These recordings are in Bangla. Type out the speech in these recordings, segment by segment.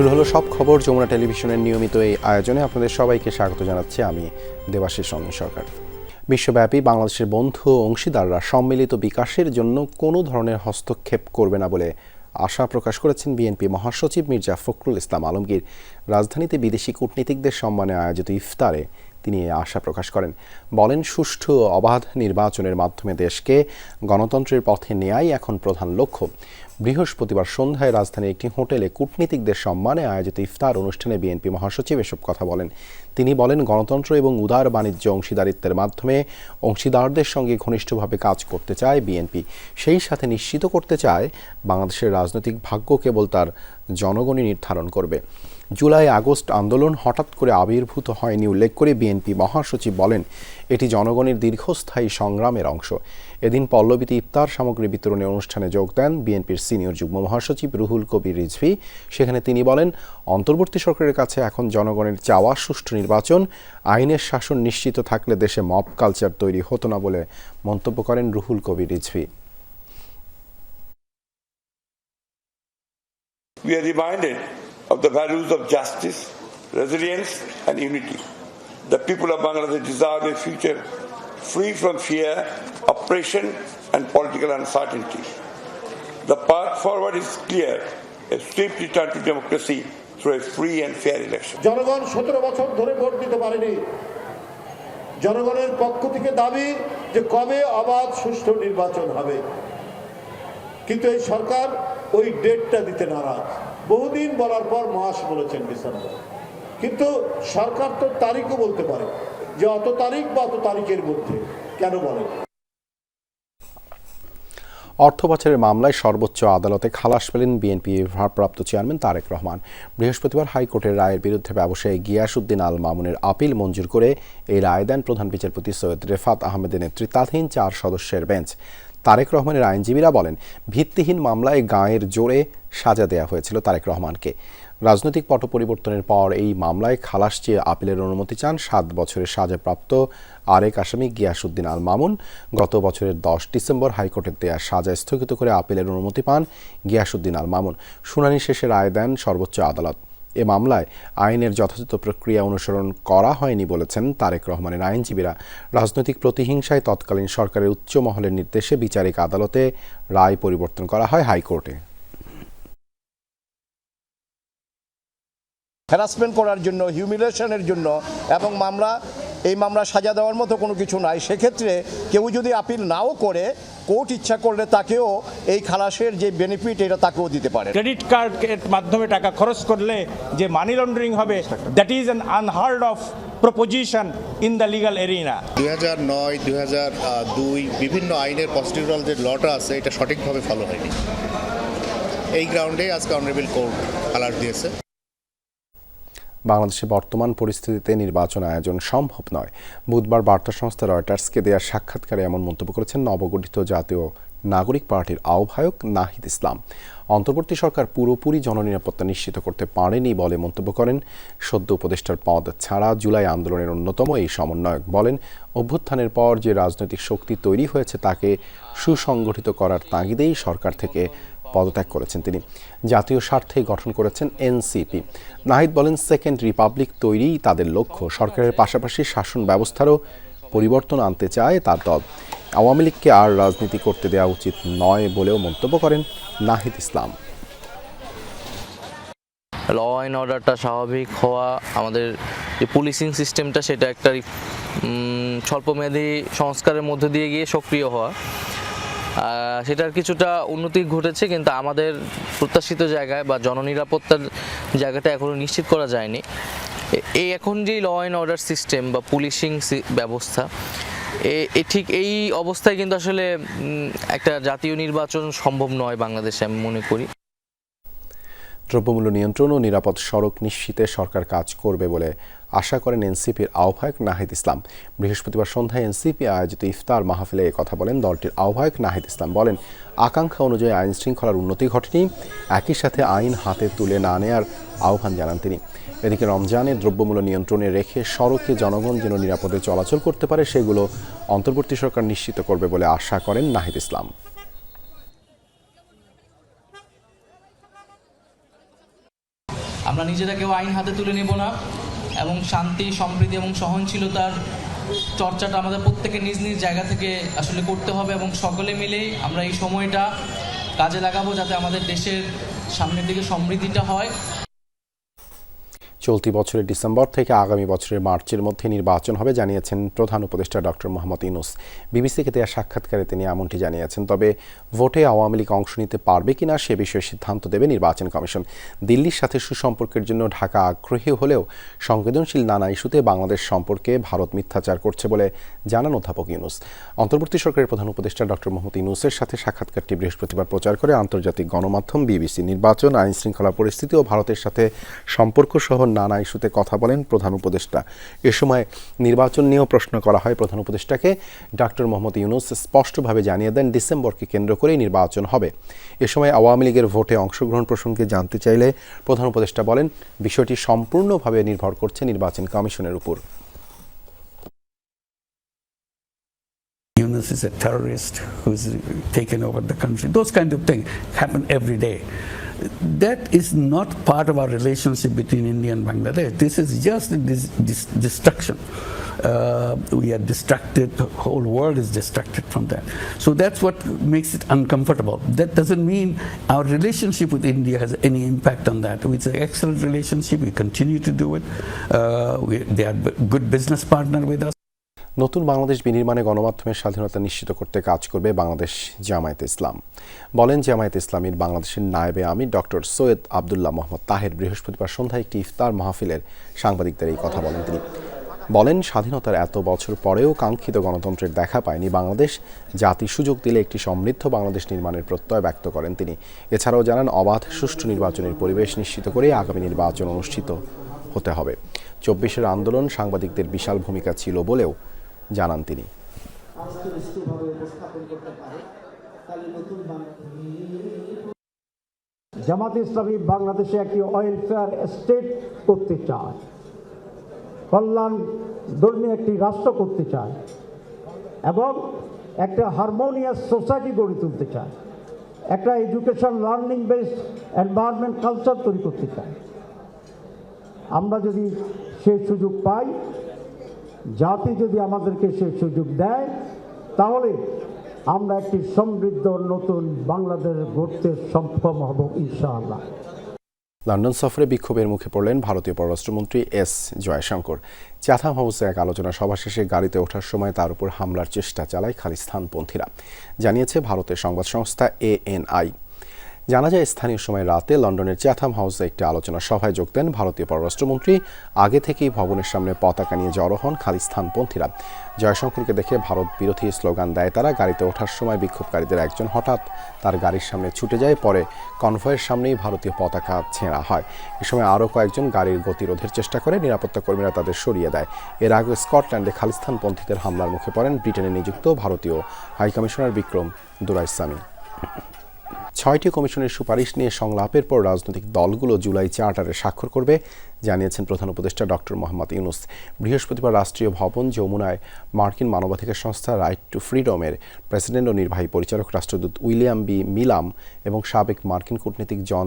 শুরু হলো সব খবর যমুনা টেলিভিশনের নিয়মিত এই আয়োজনে। আপনাদের সবাইকে স্বাগত জানাচ্ছি আমি দেবাশিস রঞ্জন সরকার। বিশ্বব্যাপী বাংলাদেশের বন্ধু অংশীদাররা সম্মিলিত বিকাশের জন্য কোনো ধরনের হস্তক্ষেপ করবে না বলে আশা প্রকাশ করেছেন বিএনপি মহাসচিব মির্জা ফখরুল ইসলাম আলমগীর। রাজধানীতে বিদেশি কূটনীতিকদের সম্মানে আয়োজিত ইফতারে তিনি আশা প্রকাশ করেন। বলেন, সুষ্ঠু অবাধ নির্বাচনের মাধ্যমে দেশকে গণতন্ত্রের পথে নেয়াই এখন প্রধান লক্ষ্য। বৃহস্পতিবার সন্ধ্যায় রাজধানীর একটি হোটেলে কূটনীতিকদের সম্মানে আয়োজিত ইফতার অনুষ্ঠানে বিএনপি মহাসচিব এসব কথা বলেন। তিনি বলেন, গণতন্ত্র এবং উদার বাণিজ্য অংশীদারিত্বের মাধ্যমে অংশীদারদের সঙ্গে ঘনিষ্ঠভাবে কাজ করতে চায় বিএনপি। সেই সাথে নিশ্চিত করতে চায়, বাংলাদেশের রাজনৈতিক ভাগ্য কেবল তার জনগণই নির্ধারণ করবে। জুলাই আগস্ট আন্দোলন হঠাৎ করে আবির্ভূত হয়নি উল্লেখ করে বিএনপি মহাসচিব বলেন, এটি জনগণের দীর্ঘস্থায়ী সংগ্রামের অংশ। এদিন পল্লবীতে ইফতার সামগ্রী বিতরণের অনুষ্ঠানে যোগ দেন বিএনপির সিনিয়র যুগ্ম মহাসচিব রুহুল কবির রিজভি। সেখানে তিনি বলেন, অন্তর্বর্তী সরকারের কাছে এখন জনগণের চাওয়া সুষ্ঠু নির্বাচন, আইনের শাসন নিশ্চিত থাকলে দেশে মব কালচার তৈরি হতো না বলে মন্তব্য করেন Ruhul Kabir Rizvi. We are reminded of the values of justice, resilience, and unity. The people of Bangladesh deserve a future free from fear, oppression, and political uncertainty. The path forward is clear a swift return to democracy through a free and fair election. জনগণ সতেরো বছর ধরে ভোট দিতে পারেনি জনগণের পক্ষ থেকে দাবি যে কবে অবাধ সুষ্ঠু নির্বাচন হবে কিন্তু এই সরকার ওই ডেটটা দিতে নারাজ বহুদিন বলার পর মাস বলেছেন ডিসেম্বর। কিন্তু সরকার তো তারিখও বলতে পারে, যে অত তারিখ বা অত তারিখের মধ্যে। কেন বলে অর্থ পাচারের মামলায় সর্বোচ্চ আদালতে খালাস পেলেন বিএনপি ভারপ্রাপ্ত চেয়ারম্যান তারেক রহমান। বৃহস্পতিবার হাইকোর্টের রায়ের বিরুদ্ধে ব্যবসায়ী গিয়াসউদ্দিন আল মামুনের আপিল মঞ্জুর করে এই রায় দেন প্রধান বিচারপতি সৈয়দ রেফাত আহমেদের নেতৃত্বাধীন চার সদস্যের বেঞ্চ। তারেক রহমানের আইনজীবীরা বলেন, ভিত্তিহীন মামলায় গায়ের জোরে সাজা দেওয়া হয়েছিল তারেক রহমানকে। রাজনৈতিক পট পরিবর্তনের পর এই মামলায় খালাস চেয়ে আপিলের অনুমতি চান সাত বছরের সাজাপ্রাপ্ত আরেক আসামি গিয়াসউদ্দিন আল মামুন। গত বছরের দশ ডিসেম্বর হাইকোর্টের দেয়া সাজা স্থগিত করে আপিলের অনুমতি পান গিয়াসউদ্দিন আল মামুন। শুনানি শেষে রায় দেন সর্বোচ্চ আদালত। এ মামলায় আইনের যথাযথ প্রক্রিয়া অনুসরণ করা হয়নি বলেছেন তারেক রহমানের আইনজীবীরা। রাজনৈতিক প্রতিহিংসায় তৎকালীন সরকারের উচ্চ মহলের নির্দেশে বিচারিক আদালতে রায় পরিবর্তন করা হয় হাইকোর্টে। হ্যারাসমেন্ট করার জন্য, হিউমিলেশনের জন্য এবং মামলা, এই মামলা সাজা দেওয়ার মতো কোনো কিছু নাই। সেক্ষেত্রে কেউ যদি আপিল নাও করে কোর্ট ইচ্ছা করলে তাকেও এই খালাসের যে বেনিফিট এটা তাকেও দিতে পারে ক্রেডিট কার্ডের মাধ্যমে টাকা খরচ করলে যে মানি লন্ডারিং হবে that is an unheard of proposition in the legal arena দুই হাজার নয় দুই হাজার দুই বিভিন্ন আইনের প্রসিডিউরাল যে লটা আছে এটা সঠিকভাবে ফলো হয়নি। এই গ্রাউন্ডে আজকে অনারেবল কোর্ট খালাস দিয়েছে। বাংলাদেশে বর্তমান পরিস্থিতিতে নির্বাচন আয়োজন সম্ভব নয়। বুধবার বার্তা সংস্থা রয়টার্সকে দেওয়া সাক্ষাৎকারে এমন মন্তব্য করেছেন নবগঠিত জাতীয় নাগরিক পার্টির আহ্বায়ক নাহিদ ইসলাম। অন্তর্বর্তী সরকার পুরোপুরি জননিরাপত্তা নিশ্চিত করতে পারেনি বলে মন্তব্য করেন। সদ্য উপদেষ্টার পদ ছাড়া জুলাই আন্দোলনের অন্যতম এই সমন্বয়ক বলেন, অভ্যুত্থানের পর যে রাজনৈতিক শক্তি তৈরি হয়েছে তাকে সুসংগঠিত করার তাগিদেই সরকার থেকে পদত্যাগ করেছেন তিনি। জাতীয় স্বার্থে গঠন করেছেন এনসিপি। নাহিদ বলেন, সেকেন্ড রিপাবলিক তৈরিই তাদের লক্ষ্য। সরকারের পাশাপাশি শাসন ব্যবস্থারও পরিবর্তন আনতে চায় তার দল। আওয়ামী লীগকে আর রাজনীতি করতে দেওয়া উচিত নয় বলেও মন্তব্য করেন নাহিদ ইসলাম। ল অ্যান্ড অর্ডারটা স্বাভাবিক হওয়া, আমাদের যে পুলিশিং সিস্টেমটা সেটা একটা স্বল্পমেয়াদী সংস্কারের মধ্যে দিয়ে গিয়ে সক্রিয় হওয়া। সেটার কিছুটা উন্নতি ঘটেছে, কিন্তু আমাদের প্রত্যাশিত জায়গায় বা জননিরাপত্তার জায়গাটা এখনও নিশ্চিত করা যায়নি। এই এখন যে ল অ্যান্ড অর্ডার সিস্টেম বা পুলিশিং ব্যবস্থা, এ ঠিক এই অবস্থায় কিন্তু আসলে একটা জাতীয় নির্বাচন সম্ভব নয় বাংলাদেশে, আমি মনে করি। দ্রব্যমূল্য নিয়ন্ত্রণ ও নিরাপদ সড়ক নিশ্চিতে সরকার কাজ করবে বলে আশা করেন এনসিপির আহ্বায়ক নাহিদ ইসলাম। বৃহস্পতিবার সন্ধ্যায় এনসিপি আয়োজিত ইফতার মাহফিলে কথা বলেন দলটির আহ্বায়ক নাহিদ ইসলাম। বলেন, আকাঙ্ক্ষা অনুযায়ী আইন শৃঙ্খলার উন্নতি ঘটেনি, একই সাথে আইন হাতে তুলে না নেয়ার আহ্বান জানান তিনি। এদিকে রমজানে দ্রব্যমূল্য নিয়ন্ত্রণে রেখে সড়কে জনগণ যেন নিরাপদে চলাচল করতে পারে, সেগুলো অন্তর্বর্তী সরকার নিশ্চিত করবে বলে আশা করেন নাহিদ ইসলাম। আমরা নিজেরা কেউ আইন হাতে তুলে নেব না। এবং শান্তি, সম্প্রীতি এবং সহনশীলতার চর্চাটা আমাদের প্রত্যেকে নিজ নিজ জায়গা থেকে আসলে করতে হবে এবং সকলে মিলে আমরা এই সময়টা কাজে লাগাবো যাতে আমাদের দেশের সামনের দিকে সমৃদ্ধিটা হয়। চলতি বছরের ডিসেম্বর থেকে আগামী বছরের মার্চের মধ্যে নির্বাচন হবে, জানিয়েছেন প্রধান উপদেষ্টা ডক্টর মোহাম্মদ ইনুস বিবিসিকে দেওয়া সাক্ষাৎকারে তিনি এমনটি জানিয়েছেন। তবে ভোটে আওয়ামী লীগ অংশ নিতে পারবে কিনা সে বিষয়ে সিদ্ধান্ত দেবে নির্বাচন কমিশন। দিল্লির সাথে সুসম্পর্কের জন্য ঢাকা আগ্রহী হলেও সংবেদনশীল নানা ইস্যুতে বাংলাদেশ সম্পর্কে ভারত মিথ্যাচার করছে বলে জানান অধ্যাপক ইউনুস। অন্তর্বর্তী সরকারের প্রধান উপদেষ্টা ডক্টর মোহাম্মদ ইউনুসের সাথে সাক্ষাৎকারটি বৃহস্পতিবার প্রচার করে আন্তর্জাতিক গণমাধ্যম বিবিসি নির্বাচন আইন শৃঙ্খলা পরিস্থিতি ও ভারতের সাথে সম্পর্ক সহ নানা ইস্যুতে কথা বলেন প্রধান উপদেষ্টা এ সময় নির্বাচন নিয়েও প্রশ্ন করা হয় প্রধান উপদেষ্টাকে ডক্টর মোহাম্মদ ইউনুস স্পষ্টভাবে জানিয়ে দেন, ডিসেম্বরকে কেন্দ্র করেই নির্বাচন হবে এ সময় আওয়ামী লীগের ভোটে অংশগ্রহণ প্রসঙ্গে জানতে চাইলে প্রধান উপদেষ্টা বলেন, বিষয়টি সম্পূর্ণভাবে নির্ভর করছে নির্বাচন কমিশনের উপর Yunus is a terrorist who's taken over the country. Those kind of things happen every day. That is not part of our relationship between India and Bangladesh. This is just destruction. Uh, we are distracted, the whole world is distracted from that. So that's what makes it uncomfortable. That doesn't mean our relationship with India has any impact on that. It's an excellent relationship, we continue to do it. Uh, we, they are good business partner with us. নতুন বাংলাদেশ বিনির্মাণে গণমাধ্যমের স্বাধীনতা নিশ্চিত করতে কাজ করবে বাংলাদেশ জামায়াতে ইসলাম। বলেন, জামায়াত ইসলামীর বাংলাদেশের নায়েবে আমি ডক্টর সৈয়দ আবদুল্লাহ মোহাম্মদ তাহের বৃহস্পতিবার সন্ধ্যায় একটি ইফতার মাহফিলের সাংবাদিকদের এই কথা বলেন তিনি। বলেন, স্বাধীনতার এত বছর পরেও কাঙ্ক্ষিত গণতন্ত্রের দেখা পায়নি বাংলাদেশ। জাতি সুযোগ দিলে একটি সমৃদ্ধ বাংলাদেশ নির্মাণের প্রত্যয় ব্যক্ত করেন তিনি। এছাড়াও জানান, অবাধ সুষ্ঠু নির্বাচনের পরিবেশ নিশ্চিত করে আগামী নির্বাচন অনুষ্ঠিত হতে হবে। চব্বিশের আন্দোলন সাংবাদিকদের বিশাল ভূমিকা ছিল বলেও জানান তিনি। জামাত ইসলামী বাংলাদেশে একটি ওয়েলফেয়ার স্টেট করতে চায়। কল্যাণ ধর্মী একটি রাষ্ট্র করতে চায় এবং একটা হারমোনিয়াস সোসাইটি গড়ে তুলতে চায়। একটা education learning based environment culture তৈরি করতে চায়। আমরা যদি সেই সুযোগ পাই জাতি যদি আমাদেরকে সেই সুযোগ দেয়, তাহলে আমরা একটি সমৃদ্ধ নতুন বাংলাদেশ গড়তে সক্ষম হব, ইনশাআল্লাহ। লন্ডন সফরে বিক্ষোভের মুখে পড়লেন ভারতীয় পররাষ্ট্রমন্ত্রী এস জয়শঙ্কর। চাথাম হাউসে এক আলোচনা সভা শেষে গাড়িতে ওঠার সময় তার উপর হামলার চেষ্টা চালায় খালিস্তানপন্থীরা। জানিয়েছে ভারতের সংবাদ সংস্থা এএনআই। জানা যায়, স্থানীয় সময় রাতে লন্ডনের চ্যাথাম হাউসে একটি আলোচনা সভায় যোগ দেন ভারতীয় পররাষ্ট্রমন্ত্রী। আগে থেকেই ভবনের সামনে পতাকা নিয়ে জড়ো হন খালিস্তানপন্থীরা। জয়শঙ্করকে দেখে ভারত বিরোধী স্লোগান দেয় তারা। গাড়িতে ওঠার সময় বিক্ষোভকারীদের একজন হঠাৎ তার গাড়ির সামনে ছুটে যায়। পরে কনভয়ের সামনেই ভারতীয় পতাকা ছেঁড়া হয়। এ সময় আরও কয়েকজন গাড়ির গতিরোধের চেষ্টা করে। নিরাপত্তা কর্মীরা তাদের সরিয়ে দেয়। এর আগে স্কটল্যান্ডে খালিস্তানপন্থীদের হামলার মুখে পড়েন ব্রিটেনে নিযুক্ত ভারতীয় হাইকমিশনার বিক্রম দুরাইসামি। ছয়টি কমিশনের সুপারিশ নিয়ে সংলাপের পর রাজনৈতিক দলগুলো জুলাই চার্টারে স্বাক্ষর করবে, জানিয়েছেন প্রধান উপদেষ্টা ডক্টর মোহাম্মদ ইউনুস। বৃহস্পতিবার রাষ্ট্রীয় ভবন যমুনায় মার্কিন মানবাধিকার সংস্থা রাইট টু ফ্রিডমের প্রেসিডেন্ট ও নির্বাহী পরিচালক রাষ্ট্রদূত উইলিয়াম বি. মিলাম এবং সাবেক মার্কিন কূটনীতিক জন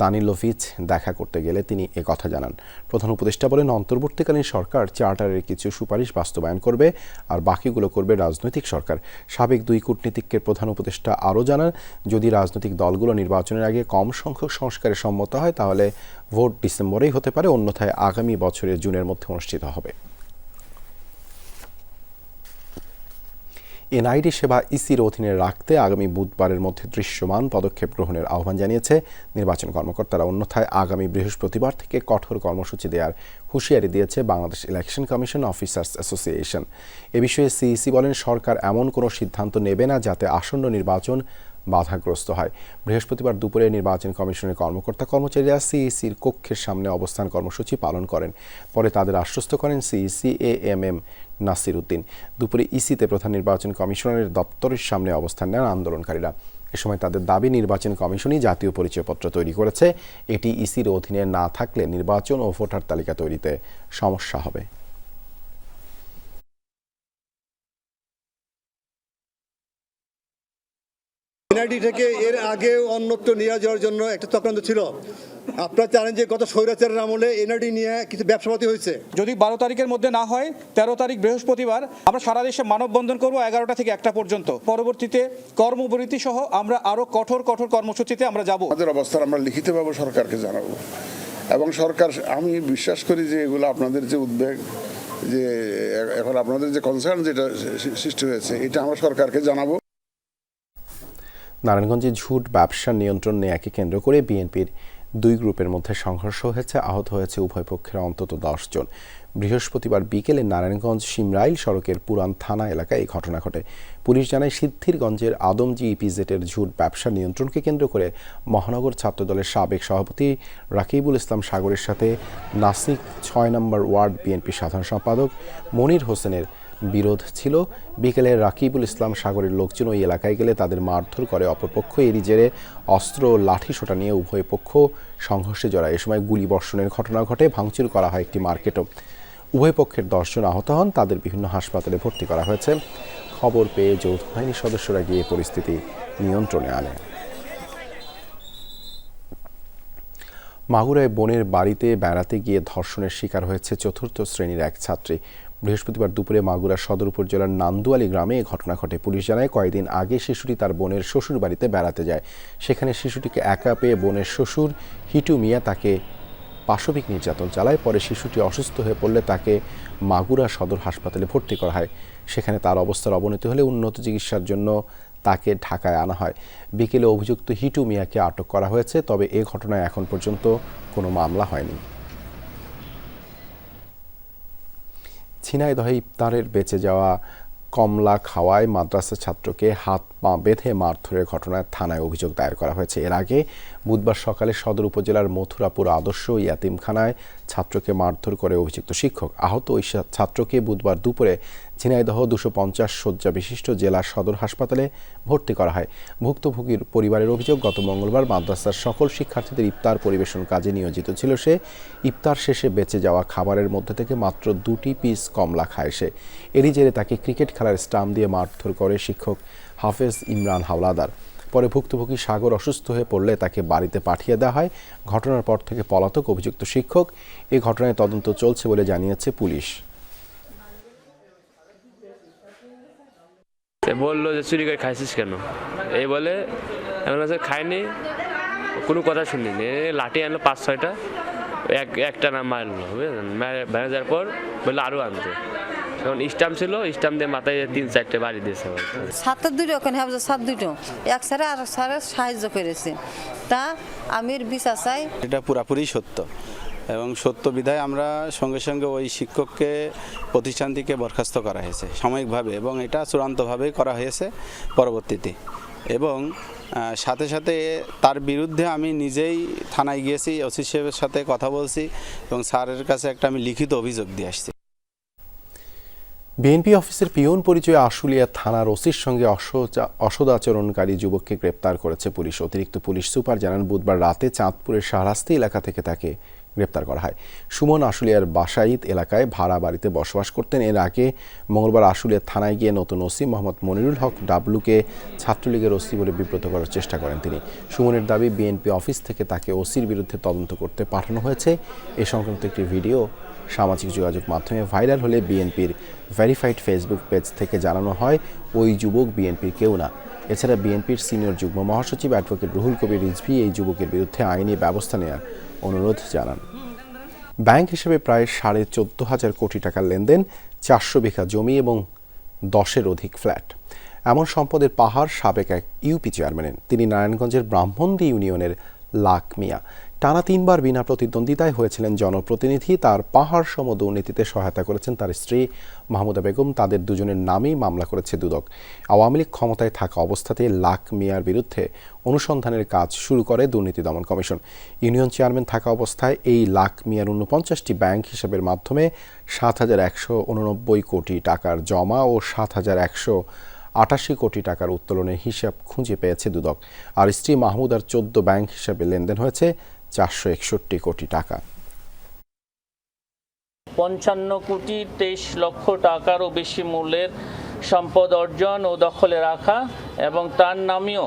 দানিলোভিচ দেখা করতে গেলে তিনি কথা জানান। প্রধান উপদেষ্টা বলেন, অন্তর্বর্তীকালীন সরকার চার্টারের কিছু সুপারিশ বাস্তবায়ন করবে আর বাকিগুলো করবে রাজনৈতিক সরকার। সাবেক দুই কূটনীতিককে প্রধান উপদেষ্টা আরও জানান, যদি রাজনৈতিক দলগুলো নির্বাচনের আগে কম সংখ্যক সংস্কারে সম্মত হয়, তাহলে ভোট ডিসেম্বরেই হতে পারে, অন্যথায় আগামী বছরের জুনের মধ্যে অনুষ্ঠিত হবে। এনআইডি সেবা ইসির অধীনে রাখতে আগামী বুধবারের মধ্যে দৃশ্যমান পদক্ষেপ গ্রহণের আহ্বান জানিয়েছে নির্বাচন কর্মকর্তারা। অন্যথায় আগামী বৃহস্পতিবার থেকে কঠোর কর্মসূচি দেওয়ার হুঁশিয়ারি দিয়েছে Bangladesh election commission officers association. এ বিষয়ে সিইসি বলেন, সরকার এমন কোনো সিদ্ধান্ত নেবে না যাতে আসন্ন নির্বাচন বাধাগ্রস্ত হয়। বৃহস্পতিবার দুপুরে নির্বাচন কমিশনের কর্মকর্তা কর্মচারীরা সিইসির কক্ষের সামনে অবস্থান কর্মসূচি পালন করেন। পরে তাদের আশ্বস্ত করেন CEC A M M Nasir Uddin. দুপুরে ইসিতে প্রধান নির্বাচন কমিশনারের দপ্তরের সামনে অবস্থান নেন আন্দোলনকারীরা। এ সময় তাদের দাবি, নির্বাচন কমিশনই জাতীয় পরিচয়পত্র তৈরি করেছে। এটি ইসির অধীনে না থাকলে নির্বাচন ও ভোটার তালিকা তৈরিতে সমস্যা হবে। এনআইডি থেকে এর আগে অন্যত্র নিয়ে যাওয়ার জন্য একটা চক্রান্ত ছিল। আপনারা জানেন যে গত স্বৈরাচারের আমলে এনআইডি নিয়ে কিছু ব্যবসাপাতি হয়েছে। যদি বারো তারিখের মধ্যে না হয় তেরো তারিখ বৃহস্পতিবার আমরা সারা দেশে মানববন্ধন করব এগারোটা থেকে একটা পর্যন্ত। পরবর্তীতে কর্মবিরতি সহ আমরা আরও কঠোর কঠোর কর্মসূচিতে আমরা যাব। আমাদের অবস্থান আমরা লিখিতভাবে সরকারকে জানাব। এবং সরকার আমি বিশ্বাস করি যে এগুলো আপনাদের যে উদ্বেগ যে এখন আপনাদের যে কনসার্ন যেটা সৃষ্টি হয়েছে এটা আমরা সরকারকে জানাব। নারায়ণগঞ্জে ঝুট ব্যবসা নিয়ন্ত্রণ নেয়াকে কেন্দ্র করে বিএনপির দুই গ্রুপের মধ্যে সংঘর্ষ হয়েছে, আহত হয়েছে উভয় পক্ষের অন্তত জন। বৃহস্পতিবার বিকেলে নারায়ণগঞ্জ সিমরাইল সড়কের পুরান থানা এলাকায় এই ঘটনা ঘটে। পুলিশ জানায়, সিদ্ধিরগঞ্জের আদমজি ইপিজেটের ঝুট ব্যবসা নিয়ন্ত্রণকে কেন্দ্র করে মহানগর ছাত্রদলের সাবেক সভাপতি রাকিবুল ইসলাম সাগরের সাথে নাসিক ছয় নম্বর ওয়ার্ড বিএনপি সাধারণ সম্পাদক মনির হোসেনের বিরোধ ছিল। বিকেলে রাকিবুল ইসলাম সাগরের লোকজন ওই এলাকায় গেলে তাদের মারধর করে। অপরপক্ষ এরই জেরে অস্ত্র লাঠি সোটা নিয়ে উভয় পক্ষ সংঘর্ষে জড়ায়। এ সময় গুলি বর্ষণের ঘটনা ঘটে। ভাঙচুর করা হয় একটি মার্কেটও। উভয় পক্ষের দশজন আহত হন। তাদের বিভিন্ন হাসপাতালে ভর্তি করা হয়েছে। খবর পেয়ে যৌথ বাহিনীর সদস্যরা গিয়ে পরিস্থিতি নিয়ন্ত্রণে আনে। মাগুরায় বোনের বাড়িতে বেড়াতে গিয়ে ধর্ষণের শিকার হয়েছে চতুর্থ শ্রেণির এক ছাত্রী। বৃহস্পতিবার দুপুরে মাগুরা সদর উপজেলার নান্দুয়ালি গ্রামে এ ঘটনা ঘটে। পুলিশ জানায়, কয়েকদিন আগে শিশুটি তার বোনের শ্বশুর বাড়িতে বেড়াতে যায়। সেখানে শিশুটিকে একা পেয়ে বোনের শ্বশুর হিটু মিয়া তাকে পাশবিক নির্যাতন চালায়। পরে শিশুটি অসুস্থ হয়ে পড়লে তাকে মাগুরা সদর হাসপাতালে ভর্তি করা হয়। সেখানে তার অবস্থার অবনতি হলে উন্নত চিকিৎসার জন্য তাকে ঢাকায় আনা হয়। বিকেলে অভিযুক্ত হিটু মিয়াকে আটক করা হয়েছে, তবে এ ঘটনায় এখন পর্যন্ত কোনো মামলা হয়নি। ঝিনাইদহে ইফতারের বেঁচে যাওয়া কমলা খাওয়ায় মাদ্রাসা ছাত্রকে হাত পা বেঁধে মারধরের ঘটনায় থানায় অভিযোগ দায়ের করা হয়েছে। এর আগে বুধবার সকালে সদর উপজেলার মথুরাপুর আদর্শ ইয়াতিমখানায় ছাত্রকে মারধর করে অভিযুক্ত শিক্ষক আহত। ওই ছাত্রকে বুধবার দুপুরে ঝিনাইদহ দুশো পঞ্চাশ শয্যা বিশিষ্ট জেলা সদর হাসপাতালে ভর্তি করা হয়। ভুক্তভোগীর পরিবারের অভিযোগ, গত মঙ্গলবার মাদ্রাসার সকল শিক্ষার্থীদের ইফতার পরিবেশন কাজে নিয়োজিত ছিল সে। ইফতার শেষে বেঁচে যাওয়া খাবারের মধ্যে থেকে মাত্র দুটি পিস কমলা খায় সে। এরই জেরে তাকে ক্রিকেট খেলার স্টাম্প দিয়ে মারধর করে শিক্ষক হাফেজ ইমরান হাওলাদার। পরে ভুক্তভোগী সাগর অসুস্থ হয়ে পড়লে তাকে বাড়িতে পাঠিয়ে দেওয়া হয়। ঘটনার পর থেকে পলাতক অভিযুক্ত শিক্ষক। এই ঘটনায় তদন্ত চলছে বলে জানিয়েছে পুলিশ। বলল যে, চুরি করে খাইছিস কেন? এই বলে খাইনি, কোনো কথা শুনিনি। লাঠি আনলো পাঁচ ছয়টা, এক, একটা না মারলো, বুঝলেন? ভেঙে যাওয়ার পর বলল আরও আনতে। তখন স্টাম্প ছিল স্টাম্প দিয়ে মাথায় তিন চারটে বাড়ি দিয়েছে আমার। সাতের দুটো ওখানে হবে সাত দুটো। এক স্যারে আর স্যারে সাহায্য করেছে। তা আমি এর বিচার চাই। এটা পুরাপুরি সত্য। এবং সত্য বিধায় আমরা সঙ্গে সঙ্গে ওই শিক্ষককে প্রতিষ্ঠান থেকে বরখাস্ত করা হয়েছে সাময়িকভাবে। এবং এটা চূড়ান্তভাবেই করা হয়েছে পরবর্তীতে। এবং সাথে সাথে তার বিরুদ্ধে আমি নিজেই থানায় গিয়েছি ওসি সাহেবের সাথে কথা বলছি এবং স্যারের কাছে একটা আমি লিখিত অভিযোগ দিয়ে আসছি। বিএনপি অফিসের পিয়ন পরিচয়ে আশুলিয়া থানার ওসির সঙ্গে অসদাচরণকারী যুবককে গ্রেপ্তার করেছে পুলিশ। অতিরিক্ত পুলিশ সুপার জানান, বুধবার রাতে চাঁদপুরের শাহরাস্তি এলাকা থেকে তাকে গ্রেপ্তার করা হয়। সুমন আশুলিয়ার বাসাইদ এলাকায় ভাড়া বাড়িতে বসবাস করতেন। এর আগে মঙ্গলবার আশুলিয়া থানায় গিয়ে নতুন ওসি মোহাম্মদ মনিরুল হক ডাবলুকে ছাত্রলীগের ওসি বলে বিব্রত করার চেষ্টা করেন তিনি। সুমনের দাবি, বিএনপি অফিস থেকে তাকে ওসির বিরুদ্ধে তদন্ত করতে পাঠানো হয়েছে। এ সংক্রান্ত একটি ভিডিও সামাজিক যোগাযোগ মাধ্যমে ভাইরাল হলে বিএনপির ভেরিফাইড ফেসবুক পেজ থেকে জানানো হয়, ওই যুবক বিএনপির কেউ না। এছাড়া বিএনপির সিনিয়র যুগ্ম মহাসচিব অ্যাডভোকেট রুহুল কবির রিজভি এই যুবকের বিরুদ্ধে আইনি ব্যবস্থা নেওয়ার অনুরোধ জানান। ব্যাংক হিসেবে প্রায় সাড়ে চোদ্দ হাজার কোটি টাকার লেনদেন, চারশো বিঘা জমি এবং দশের অধিক ফ্ল্যাট। এমন সম্পদের পাহাড় সাবেক এক ইউপি চেয়ারম্যানের। তিনি নারায়ণগঞ্জের ব্রাহ্মণদী ইউনিয়নের লাখ মিয়া টানা তিনবার বিনা প্রতিদ্বন্দ্বিতায় হয়েছিলেন জনপ্রতিনিধি। তার পাহাড় সম দুর্নীতিতে সহায়তা করেছেন তার স্ত্রী মাহমুদা বেগম। তাদের দুজনের নামেই মামলা করেছে দুদক। আওয়ামী লীগ ক্ষমতায় থাকা অবস্থাতে লাখ মিয়ার বিরুদ্ধে অনুসন্ধানের কাজ শুরু করে দুর্নীতি দমন কমিশন। ইউনিয়ন চেয়ারম্যান থাকা অবস্থায় এই লাখ মিয়ার উনপঞ্চাশটি ব্যাংক হিসাবের মাধ্যমে সাত হাজার একশো উননব্বই কোটি টাকার জমা ও সাত হাজার একশো আটাশি কোটি টাকার উত্তোলনের হিসাব খুঁজে পেয়েছে দুদক। আর স্ত্রী মাহমুদার চোদ্দ ব্যাংক হিসাবে লেনদেন হয়েছে। চারশো একষট্টি কোটি টাকা। পঞ্চান্ন কোটি তেইশ লক্ষ টাকারও বেশি মূল্যের সম্পদ অর্জন ও দখলে রাখা এবং তার নামেও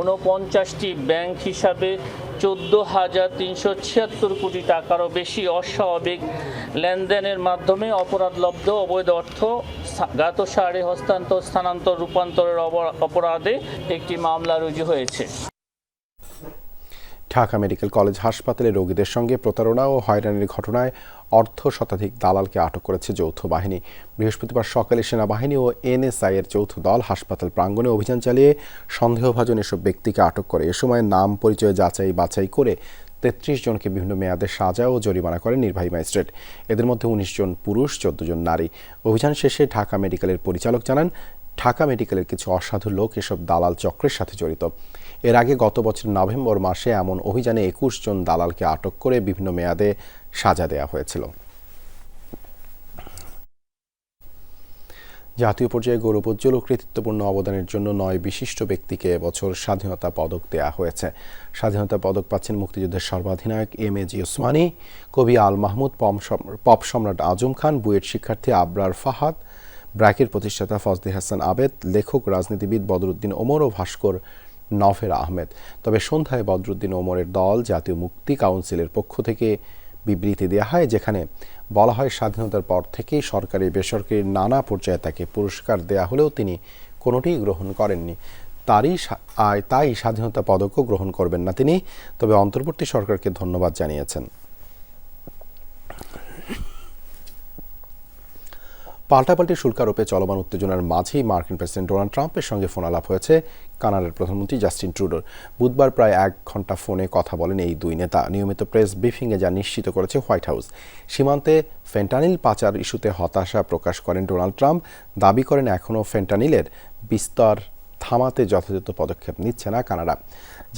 ঊনপঞ্চাশটি ব্যাংক হিসাবে চোদ্দ হাজার তিনশো ছিয়াত্তর কোটি টাকারও বেশি অস্বাভাবিক লেনদেনের মাধ্যমে অপরাধলব্ধ অবৈধ অর্থ গাতসারে হস্তান্তর স্থানান্তর রূপান্তরের অপরাধে একটি মামলা রুজু হয়েছে। ঢাকা মেডিকেল কলেজ হাসপাতালে রোগীদের সঙ্গে প্রতারণা ও হয়রানির ঘটনায় অর্ধ শতাধিক দালালকে আটক করেছে যৌথ বাহিনী। বৃহস্পতিবার সকালে সেনাবাহিনী ও এনএসআই এর যৌথ দল হাসপাতাল প্রাঙ্গণে অভিযান চালিয়ে সন্দেহভাজন এসব ব্যক্তিকে আটক করে। এ সময় নাম, পরিচয়, যাচাই, বাছাই করে তেত্রিশ জনকে বিভিন্ন মেয়াদে সাজা ও জরিমানা করেন নির্বাহী ম্যাজিস্ট্রেট। এদের মধ্যে উনিশ জন পুরুষ, চোদ্দ জন নারী। অভিযান শেষে ঢাকা মেডিকেলের পরিচালক জানান, ঢাকা মেডিকেলের কিছু অসাধু লোক এসব দালাল চক্রের সাথে জড়িত। এর আগে গত বছর নভেম্বর মাসে এমন অভিযানে একুশ জন দালালকে আটক করে বিভিন্ন মেয়াদে সাজা দেওয়া হয়েছিল। জাতীয় পর্যায়ে গৌরবোজ্জ্বল ও কৃতিত্বপূর্ণ অবদানের জন্য নয় বিশিষ্ট ব্যক্তিকে এবছর স্বাধীনতা পদক দেয়া হয়েছে। স্বাধীনতা পদক পাচ্ছেন মুক্তিযুদ্ধের সর্বাধিনায়ক এম এ জি ওসমানী, কবি আল মাহমুদ পপ সম্রাট আজম খান, বুয়েট শিক্ষার্থী আবরার ফাহাদ, ব্র্যাকের প্রতিষ্ঠাতা ফজলি হাসান আবেদ, লেখক, রাজনীতিবিদ বদরুদ্দিন ওমর ও ভাস্কর নফের আহমেদ। তবে সন্ধ্যায় বদরুদ্দিন ওমরের দল জাতীয় মুক্তি কাউন্সিলের পক্ষ থেকে বিবৃতি দেওয়া হয়, যেখানে বলা হয় স্বাধীনতার পর থেকেই সরকারি বেসরকারি নানা পর্যায়ে তাকে পুরস্কার দেয়া হলেও তিনি কোনোটিই গ্রহণ করেননি। তারই আয় তাই স্বাধীনতা পদকও গ্রহণ করবেন না তিনি। তবে অন্তর্বর্তী সরকারকে ধন্যবাদ জানিয়েছেন। পাল্টাপাল্টি শুল্ক আরোপে চলমান উত্তেজনার মাঝেই মার্কিন প্রেসিডেন্ট ডোনাল্ড ট্রাম্পের সঙ্গে ফোন আলাপ হয়েছে কানাডার প্রধানমন্ত্রী জাস্টিন ট্রুডোর। বুধবার প্রায় এক ঘণ্টা ফোনে কথা বলেন এই দুই নেতা। নিয়মিত প্রেস ব্রিফিংয়ে যা নিশ্চিত করেছে হোয়াইট হাউস। সীমান্তে ফেন্টানিল পাচার ইস্যুতে হতাশা প্রকাশ করেন ডোনাল্ড ট্রাম্প। দাবি করেন এখনও ফেন্টানিলের বিস্তার থামাতে যথাযথ পদক্ষেপ নিচ্ছে না কানাডা।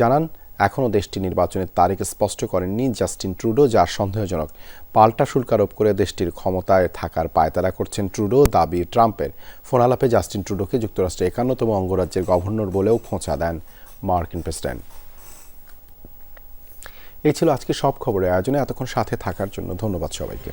জানান এখনও দেশটি নির্বাচনের তারিখ স্পষ্ট করেননি জাস্টিন ট্রুডো যা সন্দেহজনক পাল্টা শুল্ক আরোপ করে দেশটির ক্ষমতায় থাকার পায়তারা করছেন ট্রুডো দাবি ট্রাম্পের। ফোনালাপে জাস্টিন ট্রুডোকে যুক্তরাষ্ট্রের একান্নতম অঙ্গরাজ্যের গভর্নর বলেও খোঁচা দেন মার্কিন প্রেসিডেন্ট। এই ছিল আজকে সব খবরের আয়োজনে। এতক্ষণ সাথে থাকার জন্য ধন্যবাদ সবাইকে।